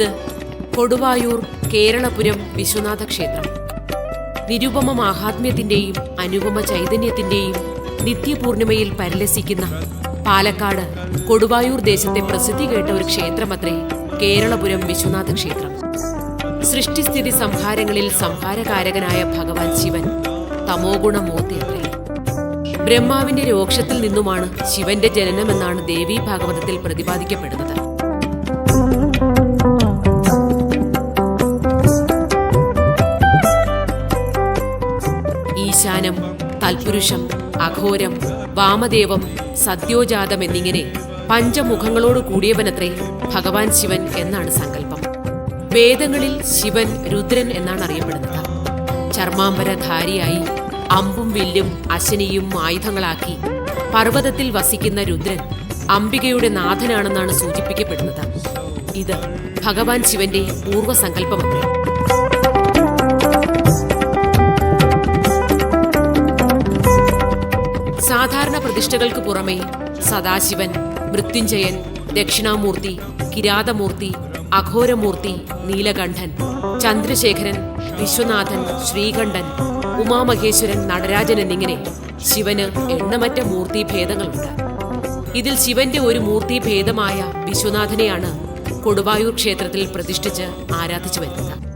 ഇത് കൊടുവായൂർ കേരളപുരം വിശ്വനാഥ ക്ഷേത്രം നിരുപമ മാഹാത്മ്യത്തിന്റെയും അനുപമ ചൈതന്യത്തിന്റെയും നിത്യപൂർണിമയിൽ പരിലസിക്കുന്ന പാലക്കാട് കൊടുവായൂർ ദേശത്തെ പ്രസിദ്ധി കേട്ട ഒരു ക്ഷേത്രമത്രേ കേരളപുരം വിശ്വനാഥ ക്ഷേത്രം സൃഷ്ടിസ്ഥിതി സംഹാരങ്ങളിൽ സംഹാരകാരകനായ ഭഗവാൻ ശിവൻ തമോഗുണമൂർത്തിയത്രേ. ബ്രഹ്മാവിന്റെ രോക്ഷത്തിൽ നിന്നുമാണ് ശിവന്റെ ജനനമെന്നാണ് ദേവീ ഭാഗവതത്തിൽ പ്രതിപാദിക്കപ്പെടുന്നത്. ഈശാനം തൽപുരുഷം അഘോരം വാമദേവം സദ്യോജാതം എന്നിങ്ങനെ പഞ്ചമുഖങ്ങളോട് കൂടിയവനത്രേ ഭഗവാൻ ശിവൻ എന്നാണ് സങ്കല്പം. വേദങ്ങളിൽ ശിവൻ രുദ്രൻ എന്നാണ് അറിയപ്പെടുന്നത്. ചർമാംബരധാരിയായി അമ്പും വില്ലും അശനിയും ആയുധങ്ങളാക്കി പർവതത്തിൽ വസിക്കുന്ന രുദ്രൻ അംബികയുടെ നാഥനാണെന്നാണ് സൂചിപ്പിക്കപ്പെടുന്നത്. ഇത് ഭഗവാൻ ശിവന്റെ പൂർവസങ്കല്പമത്രേ. സാധാരണ പ്രതിഷ്ഠകൾക്ക് പുറമെ സദാശിവൻ മൃത്യുഞ്ജയൻ ദക്ഷിണാമൂർത്തി കിരാതമൂർത്തി അഘോരമൂർത്തി നീലകണ്ഠൻ ചന്ദ്രശേഖരൻ വിശ്വനാഥൻ ശ്രീകണ്ഠൻ ഉമാമഹേശ്വരൻ നടരാജൻ എന്നിങ്ങനെ ശിവന് എണ്ണമറ്റ മൂർത്തിഭേദങ്ങളുണ്ട്. ഇതിൽ ശിവന്റെ ഒരു മൂർത്തിഭേദമായ വിശ്വനാഥനെയാണ് കൊടുവായൂർ ക്ഷേത്രത്തിൽ പ്രതിഷ്ഠിച്ച് ആരാധിച്ചു വരുന്നത്.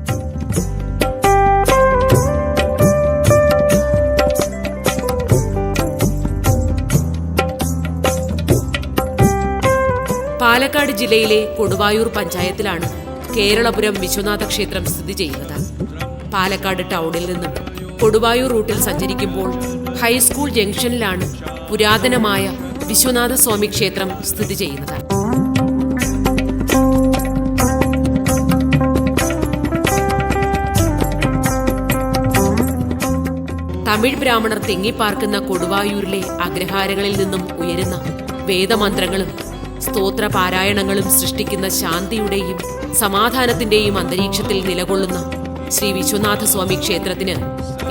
പാലക്കാട് ജില്ലയിലെ കൊടുവായൂർ പഞ്ചായത്തിലാണ് കേരളപുരം വിശ്വനാഥ ക്ഷേത്രം സ്ഥിതി ചെയ്യുന്നത്. പാലക്കാട് ടൗണിൽ നിന്നും കൊടുവായൂർ റൂട്ടിൽ സഞ്ചരിക്കുമ്പോൾ ഹൈസ്കൂൾ ജംഗ്ഷനിലാണ് പുരാതനമായ വിശ്വനാഥ സ്വാമി ക്ഷേത്രം സ്ഥിതി ചെയ്യുന്നത്. തമിഴ് ബ്രാഹ്മണർ തിങ്ങിപ്പാർക്കുന്ന കൊടുവായൂരിലെ അഗ്രഹാരങ്ങളിൽ നിന്നും ഉയരുന്ന വേദമന്ത്രങ്ങളും സ്തോത്ര പാരായണങ്ങളും സൃഷ്ടിക്കുന്ന ശാന്തിയുടെയും സമാധാനത്തിന്റെയും അന്തരീക്ഷത്തിൽ നിലകൊള്ളുന്ന ശ്രീ വിശ്വനാഥ സ്വാമി ക്ഷേത്രത്തിന്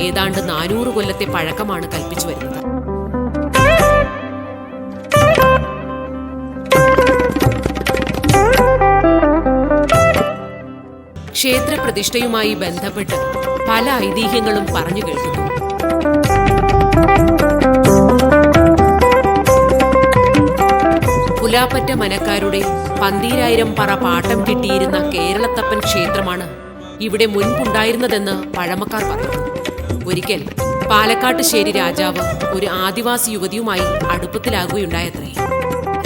ഏതാണ്ട് നാനൂറ് കൊല്ലത്തെ പഴക്കമാണ് കൽപ്പിച്ചു വരുന്നത്. ക്ഷേത്ര പ്രതിഷ്ഠയുമായി ബന്ധപ്പെട്ട് പല ഐതിഹ്യങ്ങളും പറഞ്ഞു കേൾക്കുന്നു. പുലാപ്പറ്റ മനക്കാരുടെ പന്തീരായിരം പറ പാട്ടം കിട്ടിയിരുന്ന കേരളത്തപ്പൻ ക്ഷേത്രമാണ് ഇവിടെ മുൻപുണ്ടായിരുന്നതെന്ന് പഴമക്കാർ പറയുന്നു ഒരിക്കൽ പാലക്കാട്ടുശ്ശേരി രാജാവ് ഒരു ആദിവാസി യുവതിയുമായി അടുപ്പത്തിലാകുകയുണ്ടായത്രേ.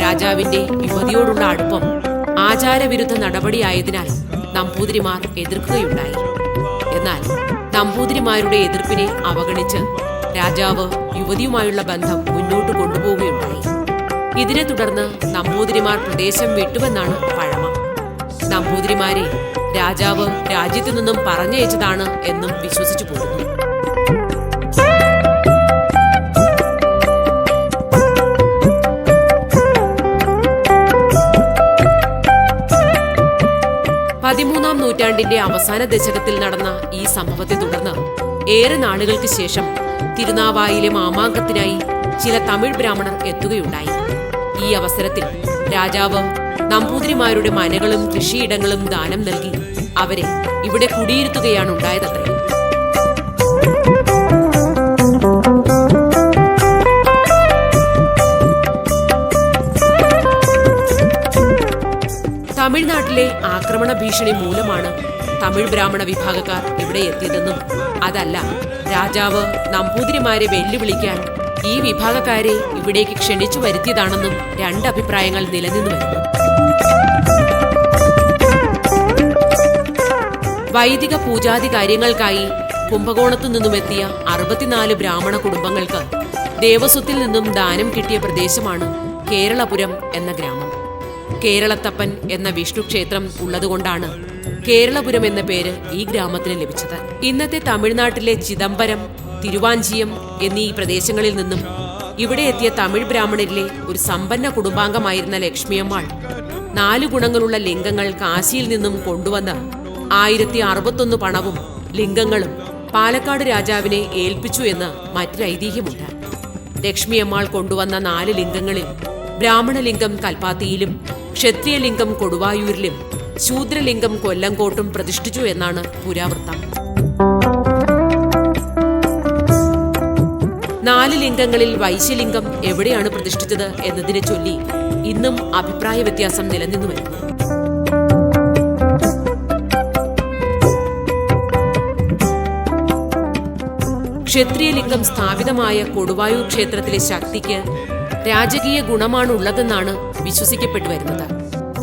രാജാവിന്റെ യുവതിയോടുള്ള അടുപ്പം ആചാരവിരുദ്ധ നടപടിയായതിനാൽ നമ്പൂതിരിമാർ എതിർക്കുകയുണ്ടായി. എന്നാൽ നമ്പൂതിരിമാരുടെ എതിർപ്പിനെ അവഗണിച്ച് രാജാവ് യുവതിയുമായുള്ള ബന്ധം മുന്നോട്ട് കൊണ്ടുപോവുകയുണ്ടായി. ഇതിനെ തുടർന്ന് നമ്പൂതിരിമാർ പ്രദേശം വിട്ടുവെന്നാണ് പഴമ. നമ്പൂതിരിമാരെ രാജാവ് രാജ്യത്തു നിന്നും പറഞ്ഞയച്ചതാണ് എന്നും വിശ്വസിച്ചു പോരുന്നു പതിമൂന്നാം നൂറ്റാണ്ടിന്റെ അവസാന ദശകത്തിൽ നടന്ന ഈ സംഭവത്തെ തുടർന്ന് ഏറെ നാളുകൾക്ക് ശേഷം തിരുനാവായിലെ മാമാങ്കത്തിനായി ചില തമിഴ് ബ്രാഹ്മണർ എത്തുകയുണ്ടായി. ഈ അവസരത്തിൽ രാജാവ് നമ്പൂതിരിമാരുടെ മനകളും കൃഷിയിടങ്ങളും ദാനം നൽകി അവരെ ഇവിടെ കുടിയിരുത്തുകയാണ് ഉണ്ടായതത്രേ. തമിഴ്നാട്ടിലെ ആക്രമണ ഭീഷണി മൂലമാണ് തമിഴ് ബ്രാഹ്മണ വിഭാഗക്കാർ ഇവിടെ എത്തിയതെന്നും അതല്ല രാജാവ് നമ്പൂതിരിമാരെ വെല്ലുവിളിക്കാൻ ഈ വിഭാഗക്കാരെ ഇവിടേക്ക് ക്ഷണിച്ചു വരുത്തിയതാണെന്നും രണ്ട് അഭിപ്രായങ്ങൾ നിലനിന്നു വരുന്നു വൈദിക പൂജാതി കാര്യങ്ങൾക്കായി കുംഭകോണത്തു നിന്നുമെത്തിയ അറുപത്തിനാല് ബ്രാഹ്മണ കുടുംബങ്ങൾക്ക് ദേവസ്വത്തിൽ നിന്നും ദാനം കിട്ടിയ പ്രദേശമാണ് കേരളപുരം എന്ന ഗ്രാമം. കേരളത്തപ്പൻ എന്ന വിഷ്ണു ക്ഷേത്രം ഉള്ളതുകൊണ്ടാണ് കേരളപുരം എന്ന പേര് ഈ ഗ്രാമത്തിന് ലഭിച്ചത്. ഇന്നത്തെ തമിഴ്നാട്ടിലെ ചിദംബരം തിരുവാഞ്ചിയം എന്നീ പ്രദേശങ്ങളിൽ നിന്നും ഇവിടെ എത്തിയ തമിഴ് ബ്രാഹ്മണരിലെ ഒരു സമ്പന്ന കുടുംബാംഗമായിരുന്ന ലക്ഷ്മിയമ്മാൾ നാല് ഗുണങ്ങളുള്ള ലിംഗങ്ങൾ കാശിയിൽ നിന്നും കൊണ്ടുവന്ന ആയിരത്തി അറുപത്തൊന്ന് പണവും ലിംഗങ്ങളും പാലക്കാട് രാജാവിനെ ഏൽപ്പിച്ചു എന്ന് മറ്റൊരു ഐതിഹ്യമുണ്ട്. ലക്ഷ്മിയമ്മാൾ കൊണ്ടുവന്ന നാല് ലിംഗങ്ങളിൽ ബ്രാഹ്മണലിംഗം കൽപ്പാത്തിയിലും ക്ഷത്രിയലിംഗം കൊടുവായൂരിലും ശൂദ്രലിംഗം കൊല്ലങ്കോട്ടും പ്രതിഷ്ഠിച്ചു എന്നാണ് പുരാവൃത്തം. നാല് ലിംഗങ്ങളിൽ വൈശ്യലിംഗം എവിടെയാണ് പ്രതിഷ്ഠിച്ചത് എന്നതിനെ ചൊല്ലി ഇന്നും അഭിപ്രായ വ്യത്യാസം നിലനിന്നു വരുന്നു. ക്ഷത്രിയലിംഗം സ്ഥാപിതമായ കൊടുവായൂർ ക്ഷേത്രത്തിലെ ശക്തിക്ക് രാജകീയ ഗുണമാണ് ഉള്ളതെന്നാണ് വിശ്വസിക്കപ്പെട്ടു വരുന്നത്.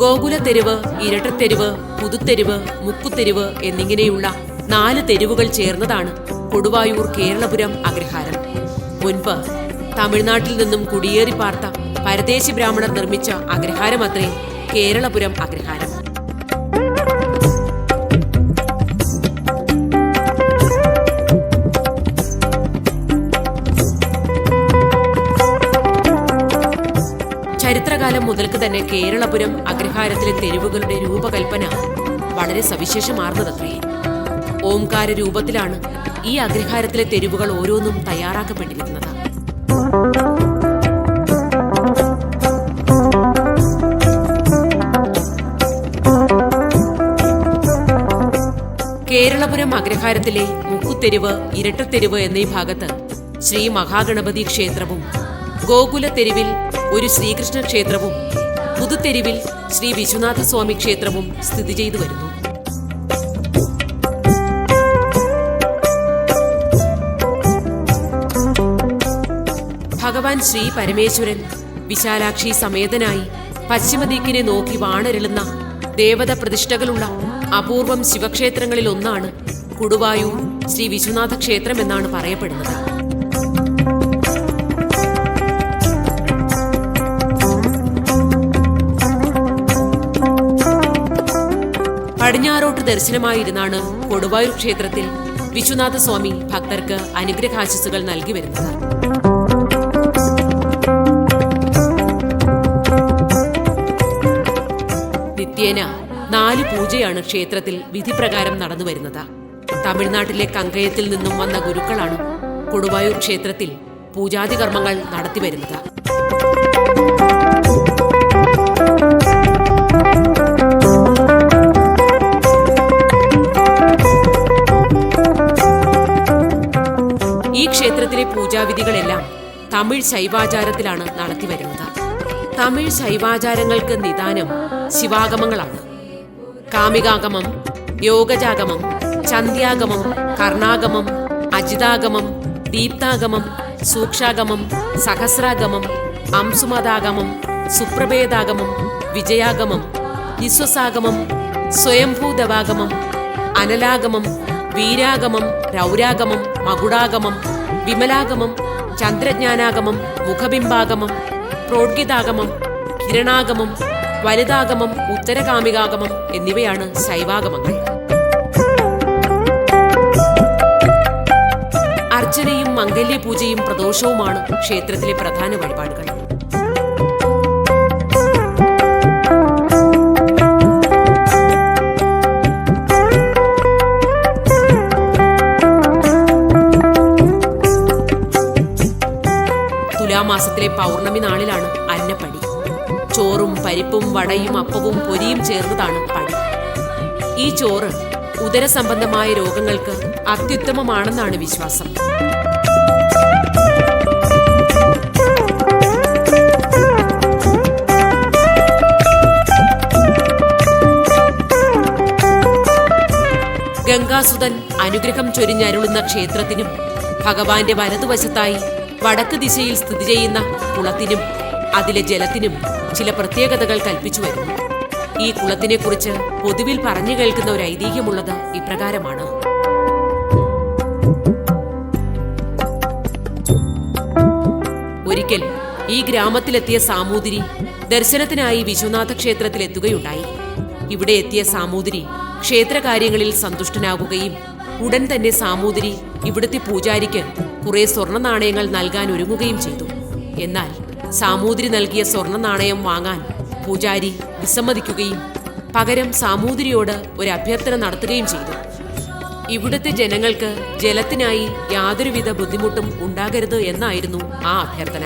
ഗോകുല തെരുവ് ഇരട്ടത്തെരുവ് പുതുത്തെരുവ് മുക്കുത്തെരുവ് എന്നിങ്ങനെയുള്ള നാല് തെരുവുകൾ ചേർന്നതാണ് കൊടുവായൂർ കേരളപുരം അഗ്രഹാരം. മുൻപ് തമിഴ്നാട്ടിൽ നിന്നും കുടിയേറി പാർത്ത പരദേശി ബ്രാഹ്മണർ നിർമ്മിച്ച അഗ്രഹാരമത്രേ കേരളപുരം അഗ്രഹാരം. ചരിത്രകാലം മുതൽക്ക് തന്നെ കേരളപുരം അഗ്രഹാരത്തിലെ തെരുവുകളുടെ രൂപകൽപ്പന വളരെ സവിശേഷമാർന്നതത്രേ. ഓംകാര രൂപത്തിലാണ് ഈ അഗ്രഹാരത്തിലെ തെരുവുകൾ ഓരോന്നും തയ്യാറാക്കപ്പെട്ടിരിക്കുന്നത്. കേരളപുരം അഗ്രഹാരത്തിലെ മുക്കുത്തെരുവ് ഇരട്ടത്തെരുവ് എന്നീ ഭാഗത്ത് ശ്രീ മഹാഗണപതി ക്ഷേത്രവും ഗോകുല തെരുവിൽ ഒരു ശ്രീകൃഷ്ണ ക്ഷേത്രവും പുതുത്തെരുവിൽ ശ്രീ വിശ്വനാഥ സ്വാമി ക്ഷേത്രവും സ്ഥിതി ചെയ്തു വരുന്നു. ഭഗവാൻ ശ്രീ പരമേശ്വരൻ വിശാലാക്ഷി സമേതനായി പശ്ചിമദിക്കിനെ നോക്കി വാണരുളുന്ന ദേവത പ്രതിഷ്ഠകളുള്ള അപൂർവം ശിവക്ഷേത്രങ്ങളിൽ ഒന്നാണ് കുടുവായൂർ ശ്രീ വിശ്വനാഥ ക്ഷേത്രം എന്നാണ് പറയപ്പെടുന്നത്. പടിഞ്ഞാറോട്ട് ദർശനമായിരുന്നാണ് കൊടുവായൂർ ക്ഷേത്രത്തിൽ വിശ്വനാഥ സ്വാമി ഭക്തർക്ക് അനുഗ്രഹാശിസുകൾ നൽകി വരുന്നത്. നിത്യേന നാല് പൂജയാണ് ക്ഷേത്രത്തിൽ വിധിപ്രകാരം നടന്നു വരുന്നത്. തമിഴ്നാട്ടിലെ കങ്കയത്തിൽ നിന്നും വന്ന ഗുരുക്കളാണ് കൊടുവായൂർ ക്ഷേത്രത്തിൽ പൂജാതി കർമ്മങ്ങൾ നടത്തിവരുന്നത് ഈ ക്ഷേത്രത്തിലെ പൂജാവിധികളെല്ലാം തമിഴ് ശൈവാചാരത്തിലാണ് നടത്തിവരുന്നത് തമിഴ് ശൈവാചാരങ്ങൾക്ക് നിദാനം ശിവാഗമങ്ങളാണ്. കാമികാഗമം യോഗജാഗമം ചന്ദ്യാഗമം കർണാഗമം അജിതാഗമം ദീപ്താഗമം സൂക്ഷാഗമം സഹസ്രാഗമം അംസുമതാഗമം സുപ്രഭേദാഗമം വിജയാഗമം നിസ്വസാഗമം സ്വയംഭൂതവാഗമം അനലാഗമം വീരാഗമം രൗരാഗമം മകുടാഗമം വിമലാഗമം ചന്ദ്രജ്ഞാനാഗമം മുഖബിംബാഗമം പ്രോഡ്ഗിതാഗമം കിരണാഗമം വലുതാഗമം ഉത്തരകാമികാഗമം എന്നിവയാണ് ശൈവാഗമങ്ങൾ. അർച്ചനയും മംഗല്യപൂജയും പ്രദോഷവുമാണ് ക്ഷേത്രത്തിലെ പ്രധാന വഴിപാടുകൾ. തുലാമാസത്തിലെ പൗർണമി നാളിലാണ് ചോറും പരിപ്പും വടയും അപ്പവും പൊരിയും ചേർന്നതാണ് പടി ഈ ചോറ് ഉദരസംബന്ധമായ രോഗങ്ങൾക്ക് അത്യുത്തമമാണെന്നാണ് വിശ്വാസം. ഗംഗാസുതൻ അനുഗ്രഹം ചൊരിഞ്ഞരുളുന്ന ക്ഷേത്രത്തിനും ഭഗവാന്റെ വലതുവശത്തായി വടക്ക് ദിശയിൽ സ്ഥിതി ചെയ്യുന്ന കുളത്തിനും അതിലെ ജലത്തിനും ചില പ്രത്യേകതകൾ കൽപ്പിച്ചു വരുന്നു. ഈ കുളത്തിനെക്കുറിച്ച് പൊതുവിൽ പറഞ്ഞു കേൾക്കുന്ന ഒരു ഐതിഹ്യമുള്ളത് ഇപ്രകാരമാണ്. ഒരിക്കൽ ഈ ഗ്രാമത്തിലെത്തിയ സാമൂതിരി ദർശനത്തിനായി വിശ്വനാഥ ക്ഷേത്രത്തിൽ എത്തുകയുണ്ടായി ഇവിടെ എത്തിയ സാമൂതിരി ക്ഷേത്രകാര്യങ്ങളിൽ സന്തുഷ്ടനാകുകയും ഉടൻ തന്നെ സാമൂതിരി ഇവിടുത്തെ പൂജാരിക്ക് കുറെ സ്വർണ നാണയങ്ങൾ നൽകാൻ ഒരുങ്ങുകയും ചെയ്തു. എന്നാൽ സാമൂതിരി നൽകിയ സ്വർണ നാണയം വാങ്ങാൻ പൂജാരി വിസമ്മതിക്കുകയും പകരം സാമൂതിരിയോട് ഒരു അഭ്യർത്ഥന നടത്തുകയും ചെയ്തു. ഇവിടുത്തെ ജനങ്ങൾക്ക് ജലത്തിനായി യാതൊരുവിധ ബുദ്ധിമുട്ടും ഉണ്ടാകരുത് എന്നായിരുന്നു ആ അഭ്യർത്ഥന.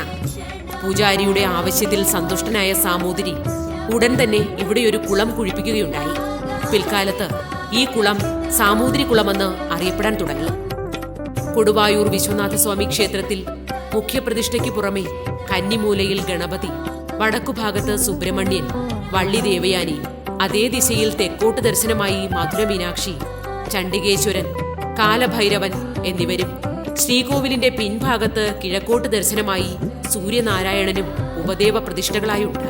പൂജാരിയുടെ ആവശ്യത്തിൽ സന്തുഷ്ടനായ സാമൂതിരി ഉടൻ തന്നെ ഇവിടെ ഒരു കുളം കുഴിപ്പിക്കുകയുണ്ടായി. പിൽക്കാലത്ത് ഈ കുളം സാമൂതിരി കുളമെന്ന് അറിയപ്പെടാൻ തുടങ്ങി. കൊടുവായൂർ വിശ്വനാഥസ്വാമി ക്ഷേത്രത്തിൽ മുഖ്യപ്രതിഷ്ഠയ്ക്ക് പുറമെ കന്നിമൂലയിൽ ഗണപതി വടക്കുഭാഗത്ത് സുബ്രഹ്മണ്യൻ വള്ളി ദേവയാനി അതേ ദിശയിൽ തെക്കോട്ട് ദർശനമായി മധുര മീനാക്ഷി ചണ്ഡികേശ്വരൻ കാലഭൈരവൻ എന്നിവരും ശ്രീകോവിലിന്റെ പിൻഭാഗത്ത് കിഴക്കോട്ട് ദർശനമായി സൂര്യനാരായണനും ഉപദേവ പ്രതിഷ്ഠകളായുണ്ട്.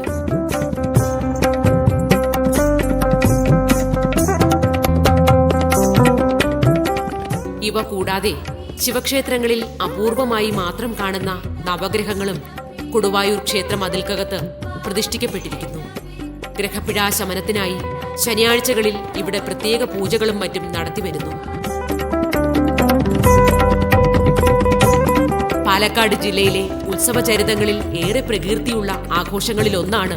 ഇവ കൂടാതെ ശിവക്ഷേത്രങ്ങളിൽ അപൂർവമായി മാത്രം കാണുന്ന നവഗ്രഹങ്ങളും കൊടുവായൂർ ക്ഷേത്ര മതിൽക്കകത്ത് പ്രതിഷ്ഠിക്കപ്പെട്ടിരിക്കുന്നു. ഗ്രഹപിഴാശമനത്തിനായി ശനിയാഴ്ചകളിൽ ഇവിടെ പ്രത്യേക പൂജകളും മറ്റും നടത്തിവരുന്നു. പാലക്കാട് ജില്ലയിലെ ഉത്സവ ചരിതങ്ങളിൽ ഏറെ പ്രകീർത്തിയുള്ള ആഘോഷങ്ങളിലൊന്നാണ്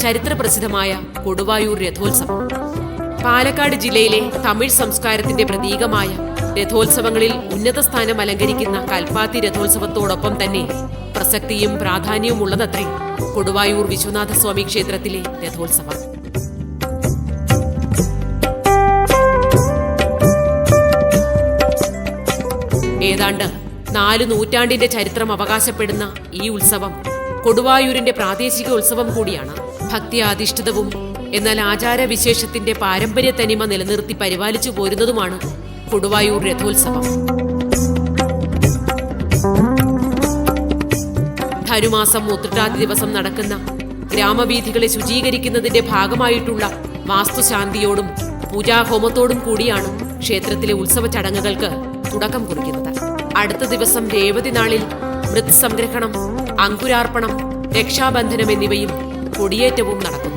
ചരിത്രപ്രസിദ്ധമായ കൊടുവായൂർ രഥോത്സവം. പാലക്കാട് ജില്ലയിലെ തമിഴ് സംസ്കാരത്തിന്റെ പ്രതീകമായ രഥോത്സവങ്ങളിൽ ഉന്നത സ്ഥാനം അലങ്കരിക്കുന്ന കൽപ്പാത്തി രഥോത്സവത്തോടൊപ്പം തന്നെ പ്രസക്തിയും പ്രാധാന്യവും ഉള്ളതത്രേ. കൊടുവായൂർ വിശ്വനാഥസ്വാമി ക്ഷേത്രത്തിലെ രഥോത്സവം. ഏതാണ്ട് നാല് നൂറ്റാണ്ടിന്റെ ചരിത്രം അവകാശപ്പെടുന്ന ഈ ഉത്സവം കൊടുവായൂരിന്റെ പ്രാദേശിക ഉത്സവം കൂടിയാണ്. ഭക്തി അധിഷ്ഠിതവും എന്നാൽ ആചാരവിശേഷത്തിന്റെ പാരമ്പര്യ തനിമ നിലനിർത്തി പരിപാലിച്ചു പോരുന്നതുമാണ് കൊടുവായൂർ രഥോത്സവം. ധനുമാസം ഉത്രട്ടാതി ദിവസം നടക്കുന്ന ഗ്രാമവീഥികളെ ശുചീകരിക്കുന്നതിന്റെ ഭാഗമായിട്ടുള്ള വാസ്തുശാന്തിയോടും പൂജാഹോമത്തോടും കൂടിയാണ് ക്ഷേത്രത്തിലെ ഉത്സവ ചടങ്ങുകൾക്ക് തുടക്കം കുറിക്കുന്നത്. അടുത്ത ദിവസം രേവതി നാളിൽ മൃത് സംഗ്രഹണം അങ്കുരാർപ്പണം രക്ഷാബന്ധനം എന്നിവയും കൊടിയേറ്റവും നടക്കുന്നു.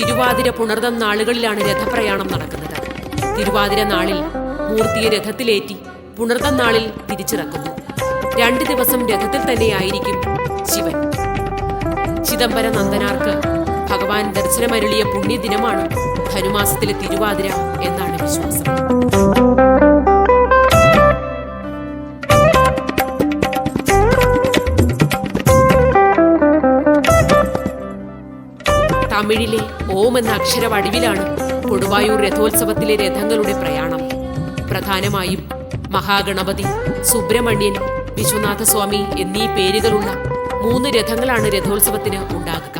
തിരുവാതിര പുണർദം നാളുകളിലാണ് രഥപ്രയാണം നടക്കുന്നത്. തിരുവാതിര നാളിൽ മൂർത്തിയെ രഥത്തിലേറ്റി പുണർദം നാളിൽ തിരിച്ചിറക്കുന്നു. രണ്ട് ദിവസം രഥത്തിൽ തന്നെയായിരിക്കും ശിവൻ. ചിദംബര നന്ദനാർക്ക് ഭഗവാൻ ദർശനമരുളിയ പുണ്യദിനമാണ് ധനുമാസത്തിലെ തിരുവാതിര എന്നാണ് വിശ്വാസം. തമിഴിലെ ഓം എന്ന അക്ഷരവടിവിലാണ് കൊടുവായൂർ രഥോത്സവത്തിലെ രഥങ്ങളുടെ പ്രയാണം. പ്രധാനമായും മഹാഗണപതി സുബ്രഹ്മണ്യൻ വിശ്വനാഥസ്വാമി എന്നീ പേരുകളുള്ള മൂന്ന് രഥങ്ങളാണ് രഥോത്സവത്തിന് ഉണ്ടാകുക.